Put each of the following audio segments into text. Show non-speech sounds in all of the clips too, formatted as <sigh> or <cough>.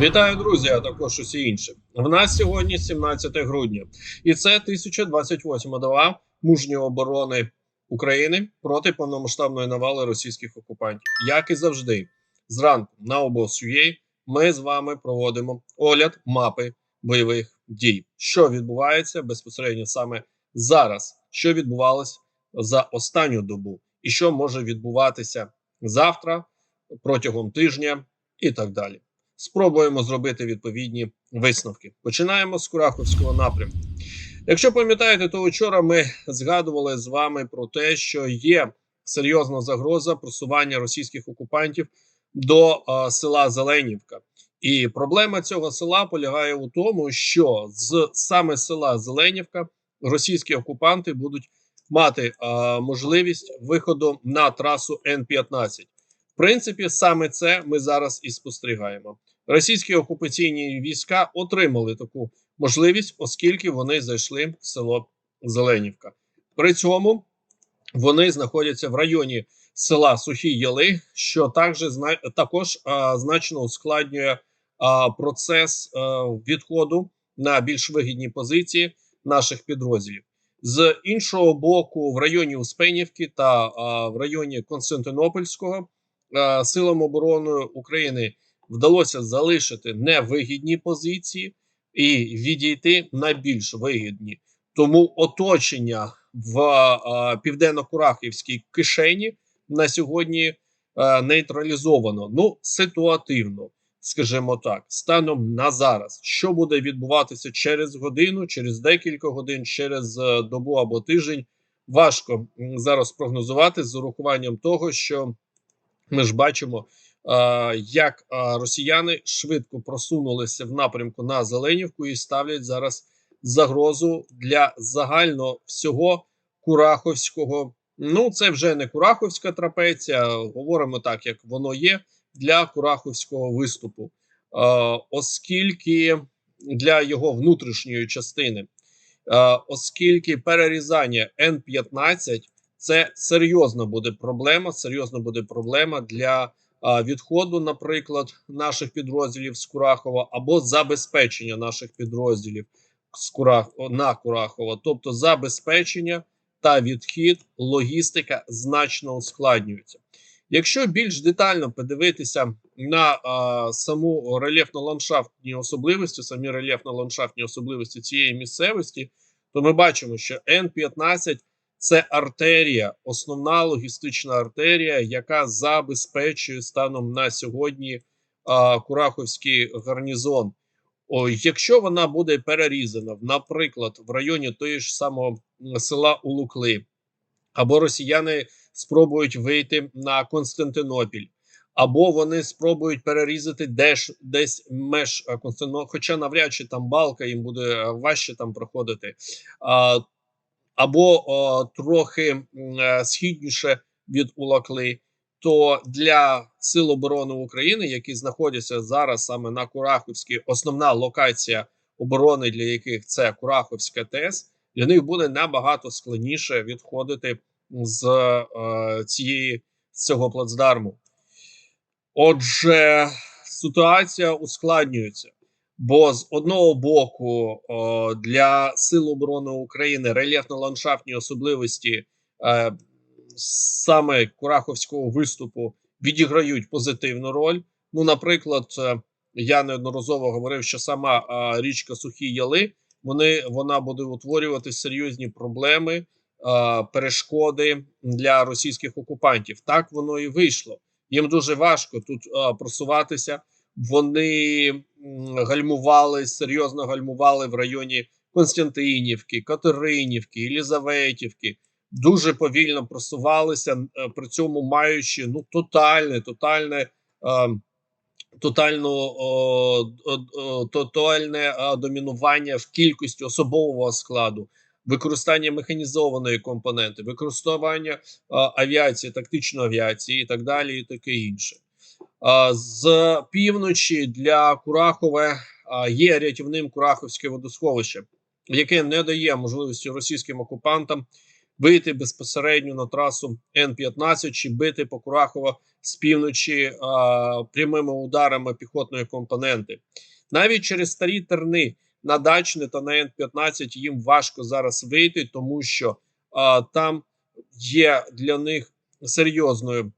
Вітаю, друзі, а також усі інші. В нас сьогодні 17 грудня, і це 1028 доба мужньої оборони України проти повномасштабної навали російських окупантів. Як і завжди, зранку на обоз.ua ми з вами проводимо огляд мапи бойових дій, що відбувається безпосередньо саме зараз, що відбувалось за останню добу, і що може відбуватися завтра протягом тижня і так далі спробуємо зробити відповідні висновки. Починаємо з Кураховського напрямку. Якщо пам'ятаєте, то вчора ми згадували з вами про те, що є серйозна загроза просування російських окупантів до а, села Зеленівка. І проблема цього села полягає у тому, що з саме села Зеленівка російські окупанти будуть мати а, можливість виходу на трасу Н-15. В принципі, саме це ми зараз і спостерігаємо. Російські окупаційні війська отримали таку можливість, оскільки вони зайшли в село Зеленівка. При цьому вони знаходяться в районі села Сухі Яли, що також, також а, значно ускладнює а, процес а, відходу на більш вигідні позиції наших підрозділів. З іншого боку, в районі Успенівки та а, в районі Константинопольського а, силам оборони України вдалося залишити невигідні позиції і відійти на більш вигідні. Тому оточення в південно-курахівській кишені на сьогодні а, нейтралізовано. Ну, ситуативно, скажімо так, станом на зараз, що буде відбуватися через годину, через декілька годин, через добу або тиждень. Важко зараз прогнозувати з урахуванням того, що ми ж бачимо, як росіяни швидко просунулися в напрямку на Зеленівку і ставлять зараз загрозу для загально всього Кураховського. Ну, це вже не Кураховська трапеція. Говоримо так, як воно є для Кураховського виступу, оскільки для його внутрішньої частини, оскільки перерізання Н-15 це серйозна буде проблема. Серйозна буде проблема для відходу, наприклад, наших підрозділів з Курахова або забезпечення наших підрозділів з Курах на Курахова, тобто забезпечення та відхід, логістика значно ускладнюється. Якщо більш детально подивитися на а, саму рельєфно-ландшафтні особливості, самі рельєфно-ландшафтні особливості цієї місцевості, то ми бачимо, що Н-15 це артерія, основна логістична артерія, яка забезпечує станом на сьогодні а, Кураховський гарнізон. О, Якщо вона буде перерізана, наприклад, в районі того ж самого села Улукли, або росіяни спробують вийти на Константинопіль, або вони спробують перерізати десь десь меж Константинопіль, хоча навряд чи там балка їм буде важче там проходити. А, або о, трохи е, східніше від Улакли, то для сил оборони України, які знаходяться зараз саме на Курахівській, основна локація оборони, для яких це Кураховська ТЕС, для них буде набагато складніше відходити з е, цієї з цього плацдарму. Отже, ситуація ускладнюється. Бо з одного боку о, для сил оборони України рельєфно-ландшафтні особливості е, саме Кураховського виступу відіграють позитивну роль. Ну, наприклад, е, я неодноразово говорив, що сама е, річка Сухі Яли вони вона буде утворювати серйозні проблеми, е, перешкоди для російських окупантів. Так воно і вийшло. Їм дуже важко тут е, просуватися. Вони гальмували серйозно гальмували в районі Константинівки, Катеринівки, Єлізаветівки. Дуже повільно просувалися, е, при цьому маючи ну тотальне, тотальне, е, тотально, тотальне е, домінування в кількості особового складу, використання механізованої компоненти, використання авіації, тактичної авіації і так далі, і таке інше. З півночі для Курахове є рятівним Кураховське водосховище, яке не дає можливості російським окупантам вийти безпосередньо на трасу Н-15 чи бити по Курахово з півночі прямими ударами піхотної компоненти. Навіть через старі терни на Дачне та на Н-15 їм важко зараз вийти, тому що а, там є для них серйозною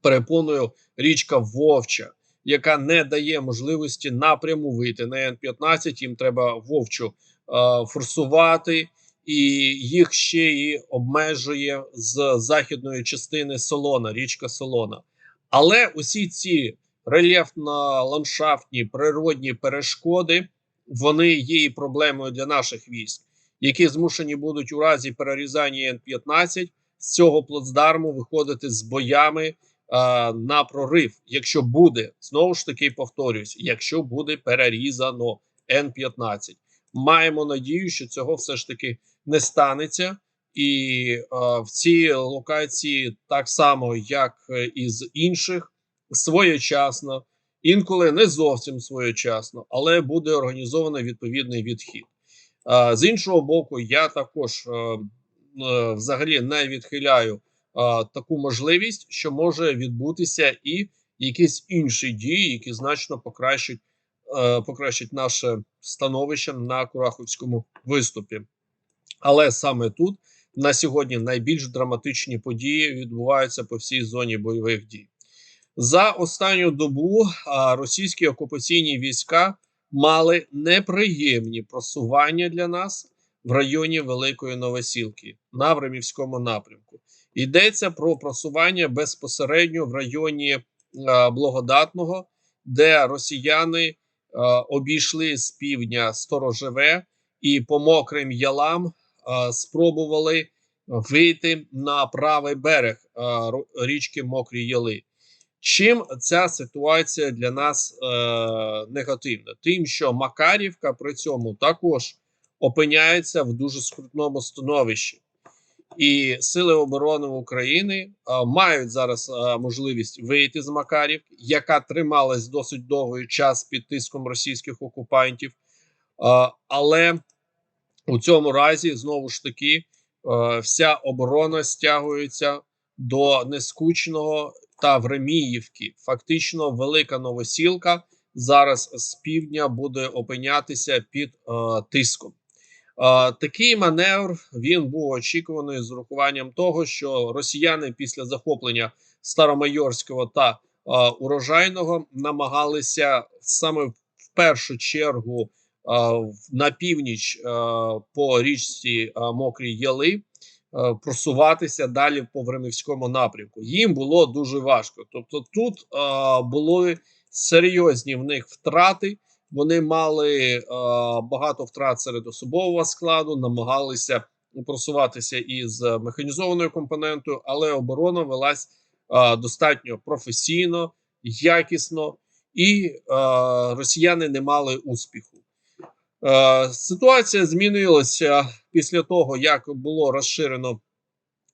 перепоною річка Вовча, яка не дає можливості напряму вийти на Н-15. Їм треба вовчу а, форсувати, і їх ще і обмежує з західної частини Солона, річка Солона. Але усі ці рельєфно-ландшафтні природні перешкоди вони є і проблемою для наших військ, які змушені будуть у разі перерізання Н-15 з цього плацдарму виходити з боями на прорив, якщо буде знову ж таки повторюсь, якщо буде перерізано Н-15. Маємо надію, що цього все ж таки не станеться, і е, в цій локації, так само як і з інших, своєчасно, інколи не зовсім своєчасно, але буде організований відповідний відхід. Е, з іншого боку, я також е, е, взагалі не відхиляю е, таку можливість, що може відбутися і якісь інші дії, які значно покращать, е, покращать наше становище на Кураховському виступі. Але саме тут на сьогодні найбільш драматичні події відбуваються по всій зоні бойових дій. За останню добу російські окупаційні війська мали неприємні просування для нас в районі Великої Новосілки на Времівському напрямку. Йдеться про просування безпосередньо в районі Благодатного, де росіяни обійшли з півдня сторожеве і по мокрим ялам спробували вийти на правий берег річки Мокрі Яли. Чим ця ситуація для нас е, негативна? Тим, що Макарівка при цьому також опиняється в дуже скрутному становищі, і Сили оборони України е, мають зараз е, можливість вийти з Макарівки, яка трималась досить довгий час під тиском російських окупантів. Е, але у цьому разі знову ж таки вся оборона стягується до нескучного та Времіївки. Фактично, велика новосілка зараз з півдня буде опинятися під тиском. Такий маневр він був очікуваний з урахуванням того, що росіяни після захоплення Старомайорського та урожайного намагалися саме в першу чергу на північ по річці е, Мокрі Яли просуватися далі по Времівському напрямку. Їм було дуже важко. Тобто, тут були серйозні в них втрати. Вони мали е, багато втрат серед особового складу, намагалися просуватися із механізованою компонентою, але оборона велась е, достатньо професійно, якісно, і е, росіяни не мали успіху. Е, ситуація змінилася після того, як було розширено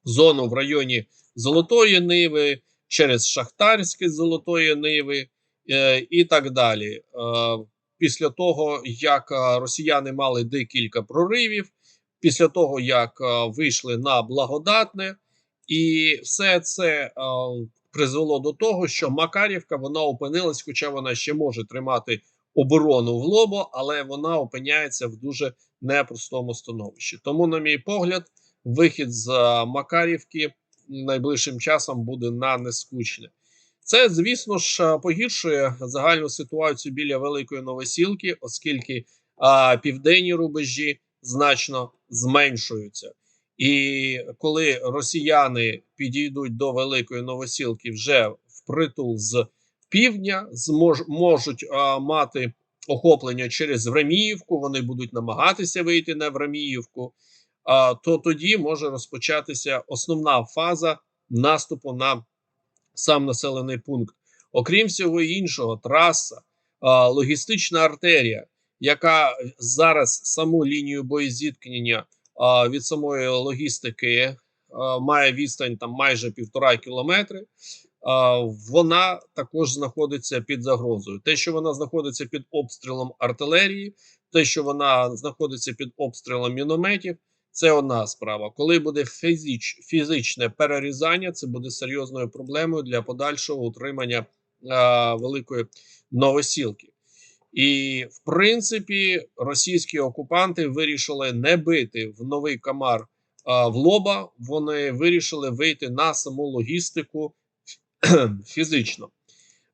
зону в районі Золотої Ниви, через Шахтарське Золотої Ниви е, і так далі. Після того, як е, росіяни мали декілька проривів, після того, як е, вийшли на благодатне, і все це е, призвело до того, що Макарівка вона опинилась, хоча вона ще може тримати оборону в лобо, але вона опиняється в дуже непростому становищі. Тому, на мій погляд, вихід з Макарівки найближчим часом буде на нескучне. Це, звісно ж, е, погіршує загальну ситуацію біля Великої Новосілки, оскільки а, південні рубежі значно зменшуються. І коли росіяни підійдуть до Великої Новосілки вже впритул з півдня, змож, можуть а, мати охоплення через Времіївку, вони будуть намагатися вийти на Времіївку, а, то тоді може розпочатися основна фаза наступу на сам населений пункт. Окрім всього іншого, траса, логістична артерія, яка зараз саму лінію боєзіткнення від самої логістики має відстань там майже півтора кілометри. Вона також знаходиться під загрозою. Те, що вона знаходиться під обстрілом артилерії, те, що вона знаходиться під обстрілом мінометів, це одна справа. Коли буде фізич, фізичне перерізання, це буде серйозною проблемою для подальшого утримання а, великої новосілки. І в принципі, російські окупанти вирішили не бити в новий камар а, в лоба. Вони вирішили вийти на саму логістику <clears throat> фізично.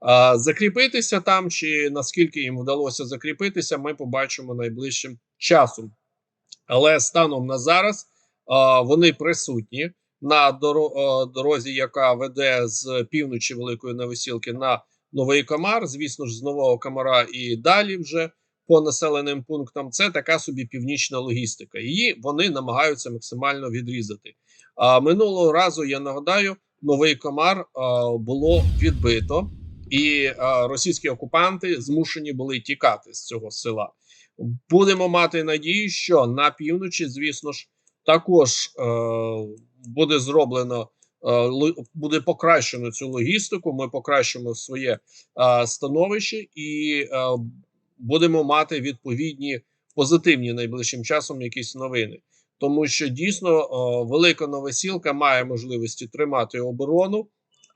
А, закріпитися там, чи наскільки їм вдалося закріпитися, ми побачимо найближчим часом. Але станом на зараз а, вони присутні на доро- дорозі, яка веде з півночі Великої Новосілки на Новий Камар. Звісно ж, з Нового Камара і далі вже по населеним пунктам. Це така собі північна логістика. Її вони намагаються максимально відрізати. А минулого разу я нагадаю, новий комар а, було відбито, і а, російські окупанти змушені були тікати з цього села. Будемо мати надію, що на півночі, звісно ж, також е, буде зроблено. е, Буде покращено цю логістику. Ми покращимо своє е, становище і е, будемо мати відповідні позитивні найближчим часом якісь новини тому що дійсно о, велика новосілка має можливості тримати оборону,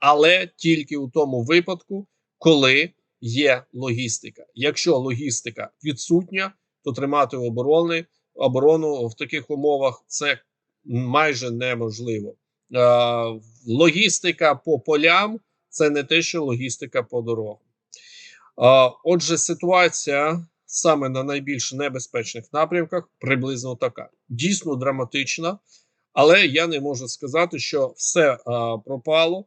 але тільки у тому випадку, коли є логістика. Якщо логістика відсутня, то тримати оборони оборону в таких умовах це майже неможливо. Е, логістика по полям це не те, що логістика по дорогам. Е, отже, ситуація саме на найбільш небезпечних напрямках приблизно така. Дійсно драматична, але я не можу сказати, що все а, пропало.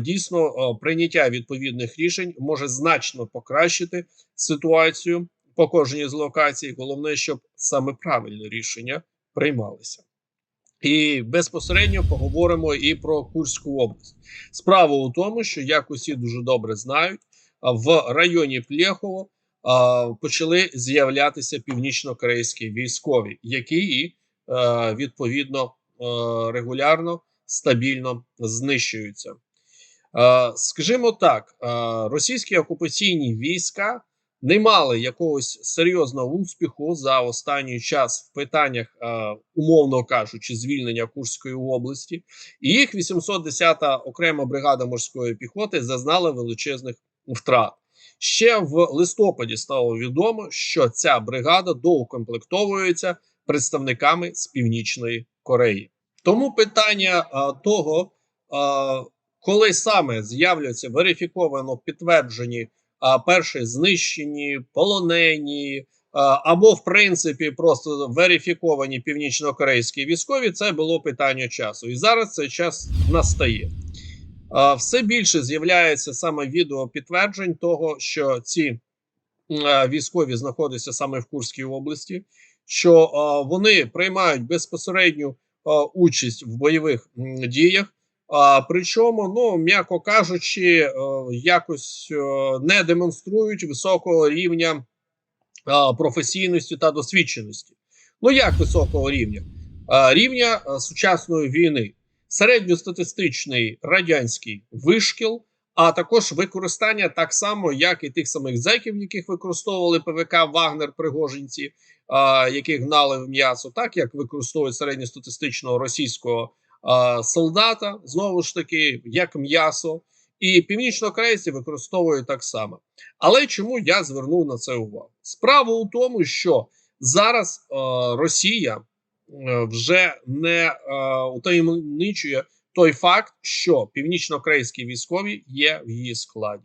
Дійсно, прийняття відповідних рішень може значно покращити ситуацію по кожній з локацій. Головне, щоб саме правильні рішення приймалися. І безпосередньо поговоримо і про Курську область. Справа у тому, що як усі дуже добре знають, в районі Плєхово почали з'являтися північно-корейські військові, які і е, відповідно е, регулярно стабільно знищуються. Е, Скажімо так, е, російські окупаційні війська не мали якогось серйозного успіху за останній час в питаннях, е, умовно кажучи, звільнення Курської області, і їх 810-та окрема бригада морської піхоти зазнала величезних втрат. Ще в листопаді стало відомо, що ця бригада доукомплектовується представниками з Північної Кореї. Тому питання а, того, а, коли саме з'являться верифіковано підтверджені а, перші знищені, полонені а, або, в принципі, просто верифіковані північно-корейські військові, це було питання часу. І зараз цей час настає. А, Все більше з'являється саме відео підтверджень того, що ці е, військові знаходяться саме в Курській області, що е, вони приймають безпосередню е, участь в бойових м, діях. Причому, ну м'яко кажучи, е, якось е, не демонструють високого рівня професійності та досвідченості. Ну як високого рівня? Е, рівня сучасної війни середньостатистичний радянський вишкіл, а також використання так само, як і тих самих зеків, яких використовували ПВК Вагнер Пригожинці, які гнали в м'ясо, так як використовують середньостатистичного російського солдата, знову ж таки, як м'ясо. І північнокорейці використовують так само. Але чому я звернув на це увагу? Справа у тому, що зараз е, Росія е, вже не е, утаємничує той факт, що північно-корейські військові є в її складі.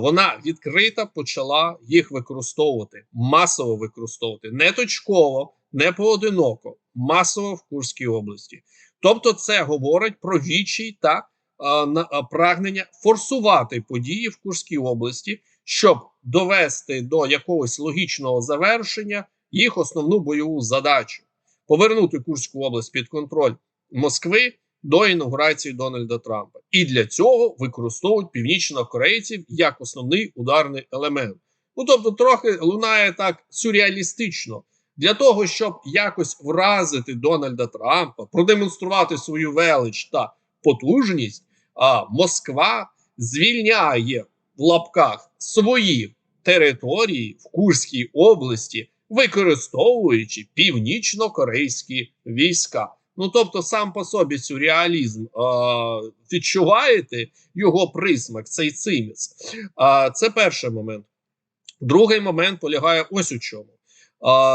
Вона відкрито почала їх використовувати, масово використовувати не точково, не поодиноко, масово в Курській області. Тобто, це говорить про відчай та а, прагнення форсувати події в Курській області, щоб довести до якогось логічного завершення їх основну бойову задачу повернути Курську область під контроль Москви до інаугурації Дональда Трампа, і для цього використовують північно-корейців як основний ударний елемент. Ну тобто, трохи лунає так сюрреалістично для того, щоб якось вразити Дональда Трампа, продемонструвати свою велич та потужність. А Москва звільняє в лапках свої території в Курській області використовуючи північно-корейські війська. Ну тобто, сам по собі сюрреалізм е, відчуваєте його присмак, цей циміс. Е, це перший момент. Другий момент полягає ось у чому.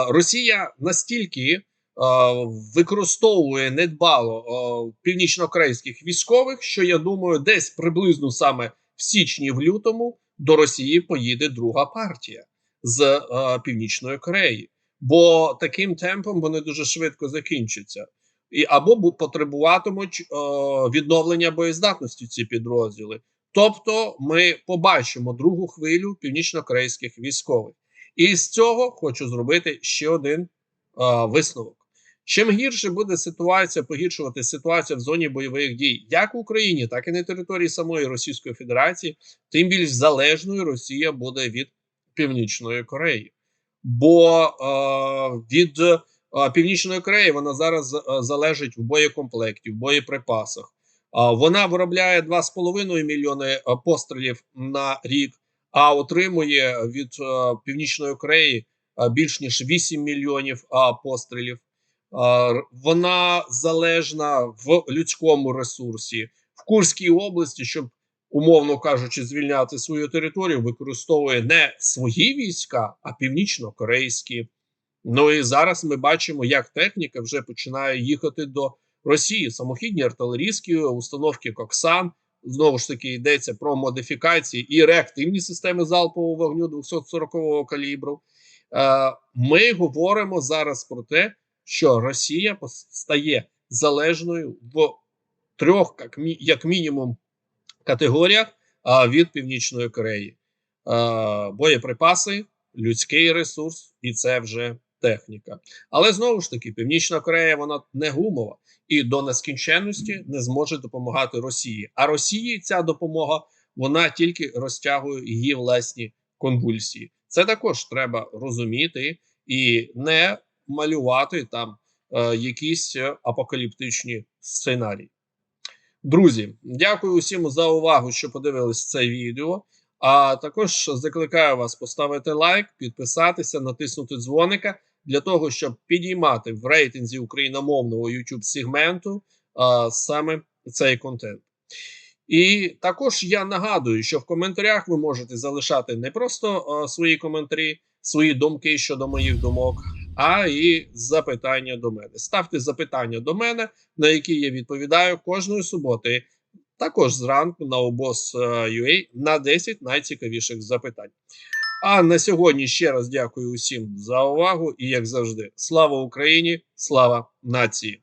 Росія настільки використовує недбало північно-корейських військових, що я думаю, десь приблизно саме в січні, в лютому до Росії поїде друга партія з Північної Кореї. Бо таким темпом вони дуже швидко закінчаться. І або бу- потребуватимуть е, відновлення боєздатності ці підрозділи. Тобто, ми побачимо другу хвилю північно-корейських військових. І з цього хочу зробити ще один е, висновок. Чим гірше буде ситуація, погіршувати ситуація в зоні бойових дій, як в Україні, так і на території самої Російської Федерації, тим більш залежною Росія буде від Північної Кореї. Бо е, від е, Північної Кореї вона зараз е, залежить в боєкомплекті, в боєприпасах. А вона виробляє 2,5 мільйони е, пострілів на рік, а отримує від е, Північної Кореї е, більш ніж 8 мільйонів пострілів. Вона залежна в людському ресурсі в Курській області, щоб умовно кажучи, звільняти свою територію, використовує не свої війська, а північно-корейські. Ну і зараз ми бачимо, як техніка вже починає їхати до Росії. Самохідні артилерійські установки Коксан. Знову ж таки йдеться про модифікації і реактивні системи залпового вогню 240-го калібру. Е, ми говоримо зараз про те, що Росія стає залежною в трьох, як, мі- як мінімум, категоріях від Північної Кореї: а, боєприпаси, людський ресурс, і це вже техніка. Але знову ж таки, Північна Корея вона не гумова і до нескінченності не зможе допомагати Росії. А Росії ця допомога вона тільки розтягує її власні конвульсії. Це також треба розуміти і не малювати там е, якісь апокаліптичні сценарії. Друзі, дякую усім за увагу, що подивились це відео. А також закликаю вас поставити лайк, підписатися, натиснути дзвоника для того, щоб підіймати в рейтинзі україномовного YouTube сегменту саме цей контент. І також я нагадую, що в коментарях ви можете залишати не просто а, свої коментарі, свої думки щодо моїх думок, а і запитання до мене. Ставте запитання до мене, на які я відповідаю кожної суботи, також зранку на обоз.ua на 10 найцікавіших запитань. А на сьогодні ще раз дякую усім за увагу і, як завжди, слава Україні, слава нації!